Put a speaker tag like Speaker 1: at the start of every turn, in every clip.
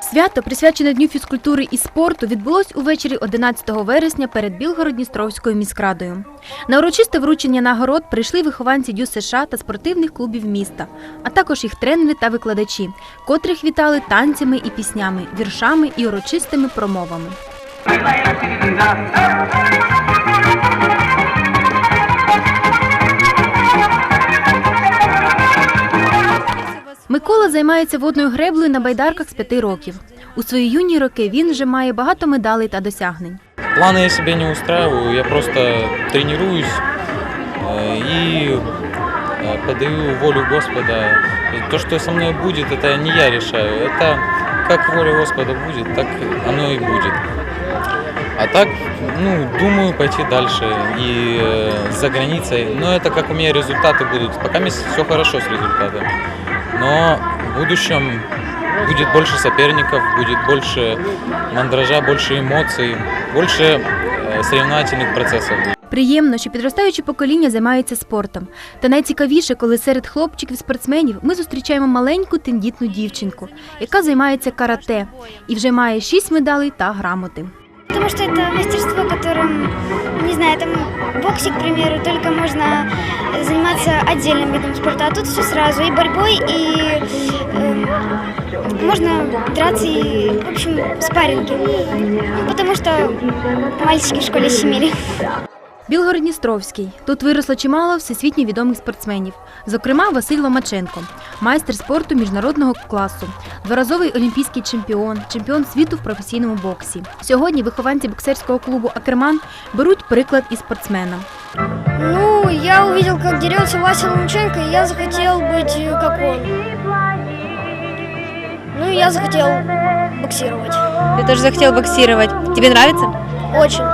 Speaker 1: Свято, присвячене Дню фізкультури і спорту, відбулось увечері 11 вересня перед Білгород-Дністровською міськрадою. На урочисте вручення нагород прийшли вихованці Дю США та спортивних клубів міста, а також їх тренери та викладачі, котрих вітали танцями і піснями, віршами і урочистими промовами. Микола займається водною греблею на байдарках з п'яти років. У свої юні роки він вже має багато медалей та досягнень.
Speaker 2: Планы я себе не устраиваю, я просто тренируюсь э, и э, подаю волю Господа. И То, что со мной будет, это не я решаю. Это как воля Господа будет, так оно и будет. А так, ну, думаю пойти дальше и э, за границей. Но это как у меня результаты будут. Пока все хорошо с результатами. Но в будущем будет больше соперников, будет больше мандража, больше эмоций, больше э, соревновательных процессов.
Speaker 1: Приємно, що підростаюче покоління займається спортом. Та найцікавіше, коли серед хлопчиків-спортсменів ми зустрічаємо маленьку тендітну дівчинку, яка займається карате і вже має шість медалей та грамоти.
Speaker 3: Потому что это мастерство, которым, не знаю, там в боксе, к примеру, только можно э, заниматься отдельным видом спорта, а тут все сразу, и борьбой, и э, можно драться, и, в общем, спарринги. Потому что мальчики в школе щемили.
Speaker 1: Білгород-Дністровський. Тут виросло чимало всесвітньо відомих спортсменів, зокрема Василь Ломаченко, майстер спорту міжнародного класу, дворазовий олімпійський чемпіон, чемпіон світу в професійному боксі. Сьогодні вихованці боксерського клубу Акерман беруть приклад із спортсмена.
Speaker 3: Ну, я увидел, как дерется Вася Ломаченко, и я захотел быть э, как он. Ну, я захотел боксировать.
Speaker 4: Ты тоже захотел боксировать. Тебе нравится?
Speaker 3: Очень.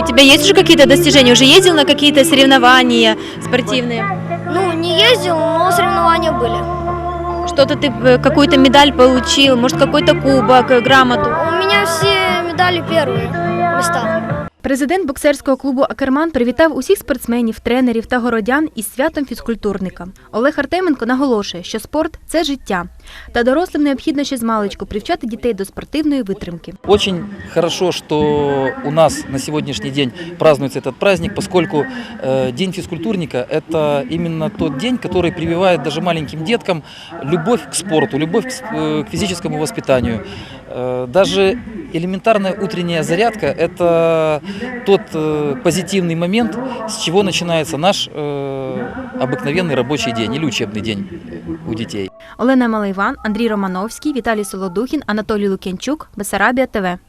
Speaker 4: У тебя есть уже какие-то достижения? Уже ездил на какие-то соревнования спортивные?
Speaker 3: Ну, не ездил, но соревнования были.
Speaker 4: Что-то ты, э, какую-то медаль получил, может какой-то кубок, э, грамоту?
Speaker 3: У меня все медали первые места.
Speaker 1: Президент боксерського клубу Акерман привітав усіх спортсменів, тренерів та городян із святом фізкультурника. Олег Артеменко наголошує, що спорт це життя, та дорослим необхідно ще з маличку привчати дітей до спортивної витримки.
Speaker 5: Очень хорошо, что у нас на сегодняшний день празднуется этот праздник, поскольку э, День физкультурника – это именно тот день, который прививает даже маленьким деткам любовь к спорту, любовь к, с- э, к физическому воспитанию. Э, даже элементарная утренняя зарядка – это тот э, позитивный момент, с чего начинается наш э, обыкновенный рабочий день или учебный день у детей.
Speaker 1: Олена Малайван, Андрій Романовський, Віталій Солодухін, Анатолій Лук'янчук, Бесарабія ТВ.